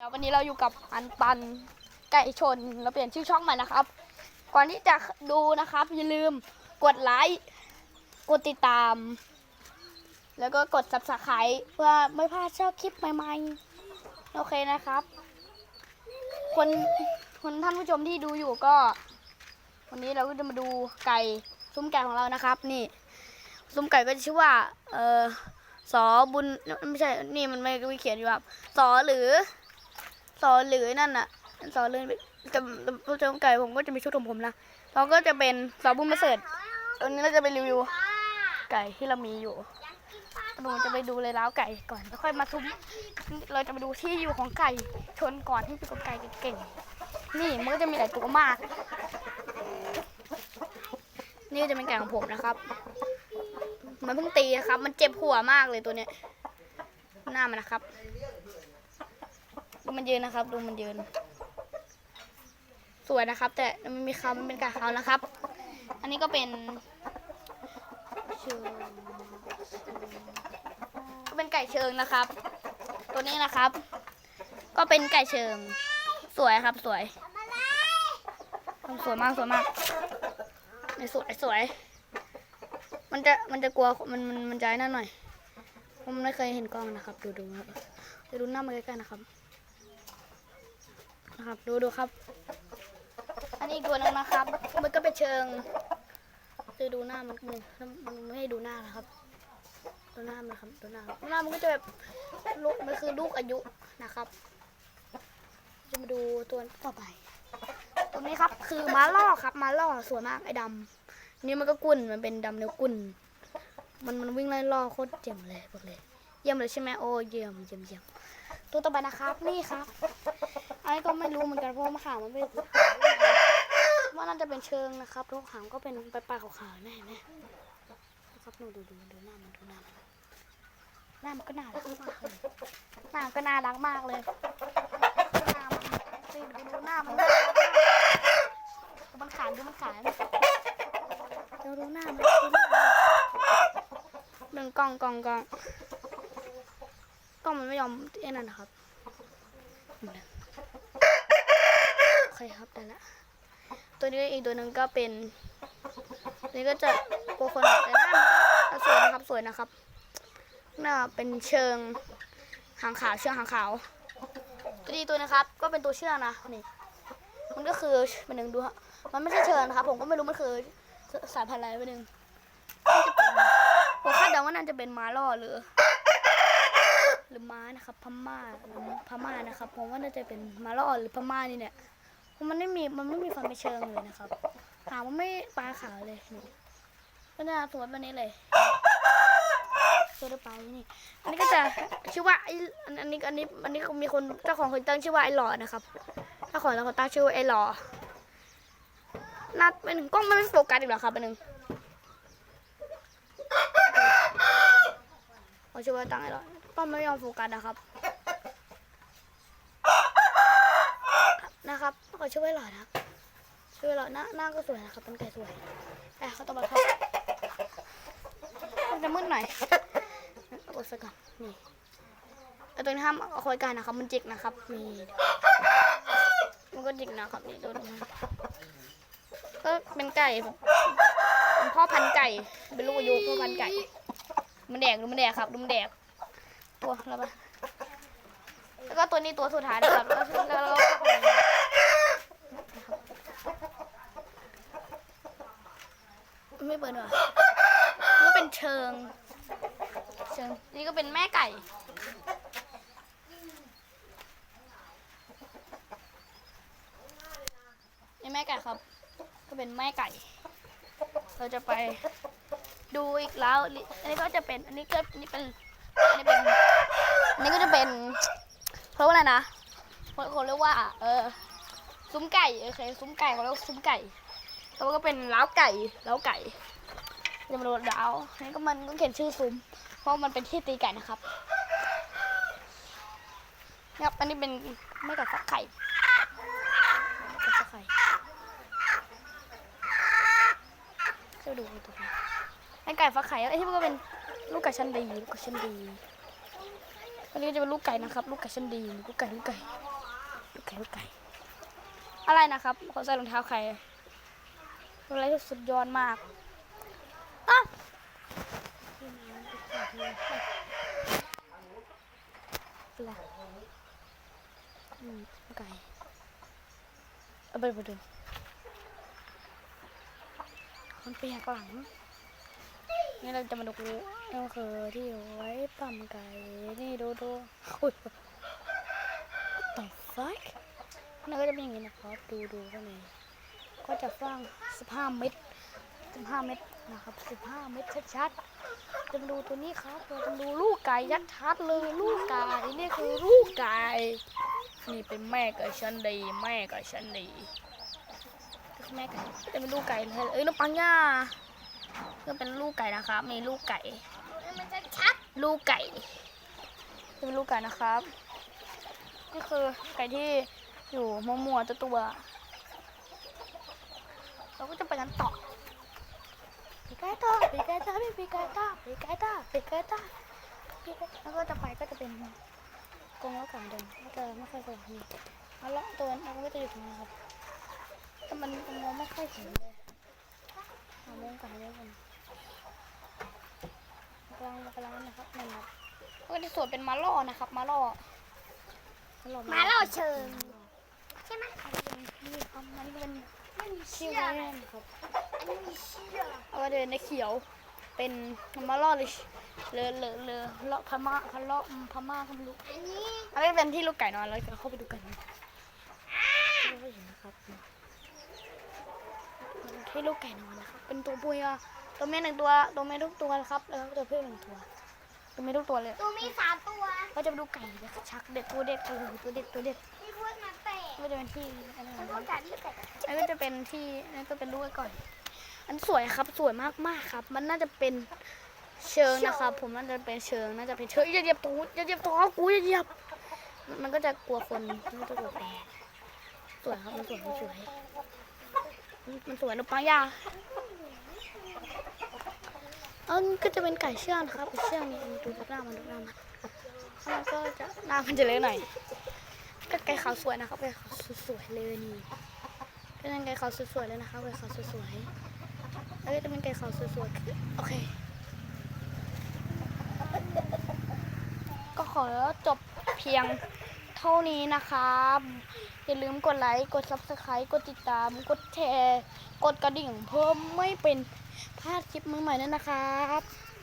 เดี๋ยววันนี้เราอยู่กับอันปันไก่ชนเราเปลี่ยนชื่อช่องใหม่นะครับ ก่อนที่จะดูนะครับ อย่าลืมกดไลค์กดติดตาม แล้วก็กด subscribe เพื่อไม่พลาดชอบคลิปใหม่ๆ โอเคนะครับ คนคนท่านผู้ชมที่ดูอยู่ก็ วันนี้เราก็จะมาดูไก่ซุ้มไก่ของเรานะครับ นี่ซุ้มไก่ก็จะชื่อว่า เออสอบุญไม่ใช่ นี่มันไม่ไม่เขียนอยู่ครับสอหรือ สอหรือนั่นน่ะสอหรือจะจะจะไก่ผมก็จะมีชุดของผมนะเราก็จะเป็นสอบุญมมาเสริฐวันนี้เราจะไปรีวิวไก่ที่เรามีอยู่เราจะไปดูเลยล้าวไก่ก่อนแล้วค่อยมาทุ้มเราจะไปดูที่อยู่ของไก่ชนก่อนที่จะกับไก่เก่งๆนี่มันก็จะมีหลายตัวมาก นี่จะเป็นไก่ของผมนะครับ มันเพิ่งตีนะครับ มันเจ็บหัวมากเลยตัวเนี้ยหน้ามันนะครับ ดูมันยืนนะครับ ดูมันยืน สวยนะครับ แต่มันมีเขามันเป็นกาเขานะครับ อันนี้ก็เป็นเชิงก็เป็นไก่เชิงนะครับ ตัวนี้นะครับ ก็เป็นไก่เชิง สวยครับสวยสวยมากสวยมากสวยสวย มันจะมันจะกลัวมันมันมันใจนั่นหน่อยผมไม่เคยเห็นกล้องนะครับ ดูดูครับจะดูหน้ามันใกล้ๆนะครับ นะครับ ดูดูครับ อันนี้กตัวหนึงนะครับ มันก็เป็นเชิงจะดูหน้ามันหนึ่งมันไม่ให้ดูหน้านะครับดูหน้ามันครับดูหน้าหน้ามันก็จะแบบลูกมันคือลูกอายุนะครับ จะมาดูตัวต่อไป ตรงนี้ครับ คือม้าล่อครับม้าล่อสวยมากไอ้ดำนี่มันก็กุ่นมันเป็นดำเนื้อกุ่นมันมันวิ่งไล่ล่อโคตรเจ๋งเลยบอกเลย เยี่ยมเลยใช่ไหมโอ้เยี่ยมเยี่ยมเยี่ยมตัวต่อไปนะครับ นี่ครับ อันนี้ก็ไม่รู้เหมือนกันเพราะว่ามะขามมันไม่ว่าน่าจะเป็นเชิงนะครับทุกหางก็เป็นปลายๆขาวๆแน่แน่นะครับดูดูดูดูหน้ามันดูหน้ามันหน้ามันก็น่ารักมากเลยหน้าก็น่ารักมากเลยหน้ามันดูดูดูหน้ามันน่ารักมากดูมันขานดูมันขานเดี๋ยวดูหน้ามันดูหน้ามันหนึ่งกล้องกล้องกล้องกล้องมันไม่ยอมไอ้นั่นนะครับ โอเคครับได้ละตัวนี้อีกตัวหนึ่งก็เป็นนี้ก็จะกลัวคนแต่หน้ามันสวยนะครับสวยนะครับหน้าเป็นเชิงหางขาวเชือกหางขาวตัวนี้ตัวนะครับ ก็เป็นตัวเชือกนะนี่มันก็คือเป็นหนึ่งดูฮะมันไม่ใช่เชิงนะครับ ผมก็ไม่รู้มันคือสายพันธุ์อะไรเป็นหนึ่งน่าจะเป็นผมคาดเดาว่าน่าจะเป็นม้าล่อหรือ หรือม้านะครับ พม่าหรือพม่านะครับผมว่าน่าจะเป็นม้าล่อหรือพม่านี่เนี่ยเพราะมันไม่มีมันไม่มีความเป็นเชิงเลยนะครับหางมันไม่ปลาขาวเลยนี่ก็น่าสวยแบบนี้เลยเจอปนี่อันนี้ก็จะชื่อว่าไออันอันนี้อันนี้อันนี้มีคนเจ้าของคนตั้งชื่อว่าไอหล่อนะครับเจ้าของเราคนตั้งชื่อว่าไอหล่อหน้าเป็นกล้องมันไม่โฟกัสอีกเหรอครับเป็นหนึ่งเขาชื่อว่าตั้งไอหล่อก็ไม่ยอมโฟกัสนะครับ นะครับก็ช่วยหล่อนะครับช่วยหล่อหน้าหน้าก็สวยนะครับเป็นไก่สวยแต่เขาต้องมาครับมันจะมืดหน่อยกดสักก่อนนี่ไอ้ตัวนี้ห้ามเอาคอยกันนะครับ มันจิกนะครับนี่มันก็จิกนะครับนี่ตัวนี้ก็เป็นไก่พ่อพันไก่ เป็นลูกอายุพ่อพันไก่ มันแดกดูมันแดกครับดูมันแดก ตัวแล้วปะแล้วก็ตัวนี้ตัวสุดท้ายนะครับแล้วแล้วก็ไม่เปิดหรอนี่ก็เป็นเชิง เชิง นี่ก็เป็นแม่ไก่นี่แม่ไก่ครับ ก็เป็นแม่ไก่ เราจะไปดูอีกแล้ว อันนี้ก็จะเป็น อันนี้ก็อันนี้เป็น อันนี้เป็น นี้ก็จะเป็นเขาเรียกว่าอะไรนะคนเรียกว่า เออซุ้มไก่โอเคซุ้มไก่เขาเรียกซุ้มไก่แล้วก็เป็นเล้าไก่เล้าไก่จะมาดูดาวนี่ก็มันก็เขียนชื่อซุ้มเพราะมันเป็นที่ตีไก่นะครับนะครับอันนี้เป็นไม่กับฟักไข่กับฟักไข่จะดูตัวนี้ไอ้ไก่ฟักไข่ไอ้ที่มันก็เป็นลูกไก่ชั้นดีลูกไก่ชั้นดี อันนี้จะเป็นลูกไก่นะครับ ลูกไก่ชั้นดีลูกไก่ลูกไก่ไก่ลูกไก่ อะไรนะครับเขาใส่รองเท้าใครอะไรที่สุดยอดมากอะอะไรอืมไก่เอาไปไปดูมันเปียกหลัง นี่เราจะมาดูนี่คือที่ไว้ปั่มไก่นี่ดูดูอุ้ย What the fuck นั่นก็จะเป็นอย่างนี้นะครับ ดูดูข้างในก็จะฟัง15เมตร15เมตรนะครับ15เมตรชัดๆจะมาดูตัวนี้ครับเราจะดูลูกไก่ชัดๆเลยลูกไก่นี่คือลูกไก่นี่เป็นแม่ไก่ชั้นดีแม่ไก่ชั้นดีแม่ไก่จะเป็นลูกไก่เลยเอ้ยน้องปังย่า ก็เป็นลูกไก่นะครับ มีลูกไก่ลูกไก่เป็นลูกไก่นะครับ ก็คือไก่ที่อยู่มัวๆตัวตัวเราก็จะไปกันต่อปีกไก่ต่อปีกไก่ต่อปีกไก่ต่อปีกไก่ต่อปีกไก่ต่อปีไก่แล้วก็จะไปก็จะเป็นกรงแล้วไก่เดิมก็จะไม่เคยสว่างนี่แล้วละตัวนั้นก็จะอยู่ตรงนี้ครับแต่มันมองไม่ค่อยเห็นเลยหามองไก่เยอะกัน กำลังกำลังนะครับนี่ครับก็จะสวยเป็นมาล่อนะครับมาล่อมาเล่าเชิงใช่ไหมนี่ครับมันเป็นไม่มีชื่เชืออกแว่นครับไม่มีเชือกเอาไว้เดินในเขียวเป็นมาล่อเลยเลอเลอเลอเลาะพม่าพะเลาะพม่าก็ไม่รู้อันนี้อันนี้เป็นที่ลูกไก่นอนเราจะเข้าไปดูกันไม่เห็นนะครับที่ลูกไก่นอนนะครับเป็นตัวผู้อะ ตัวแม่หนึ่งตัวตัวแม่ทุกตัวนะครับแล้วก็ตัวผู้หนึ่งตัวตัวแม่ทุกตัวเลยตัวมีสามตัวก็จะไปดูไก่เลยชักเด็ดตัวเด็ดตัวเด็ดตัวเด็ดตัวเด็ดมีพวกมันแตกก็จะเป็นที่อันนี้มันนะพควรักบกัดที่แตกอันนี้ก็จะเป็นที่นั่นก็เป็นลูกไว้ก่อน อันสวยครับสวยมากมากๆครับ มันน่าจะเป็นเชิงนะครับ ผมน่าจะเป็นเชิงน่าจะเป็นเชิงอย่าเหยียบตูดอย่าเหยียบตัวกูอย่าเหยียบมันก็จะกลัวคนมันก็จะกลัวแปรสวยครับมันสวยมันสวยมันสวยนะปังยา อันก็จะเป็นไก่เชื่องนะครับไก่เชื่องนี่ดูหน้ามันดูหน้ามันแล้วมันก็จะหน้ามันจะเล็กหน่อยก็ไก่ขาวสวยนะครับไก่ขาวสวยๆเลยนี่ก็เป็นไก่ขาวสวยๆเลยนะคะไก่ขาวสวยๆแล้วก็จะเป็นไก่ขาวสวยๆโอเค ก็ขอจบเพียง เท่านี้นะครับ อย่าลืมกดไลค์ กด subscribe กดติดตาม กดแชร์ กดกระดิ่งเพิ่มไม่เป็นพลาดคลิปใหม่ๆนั่นนะครับ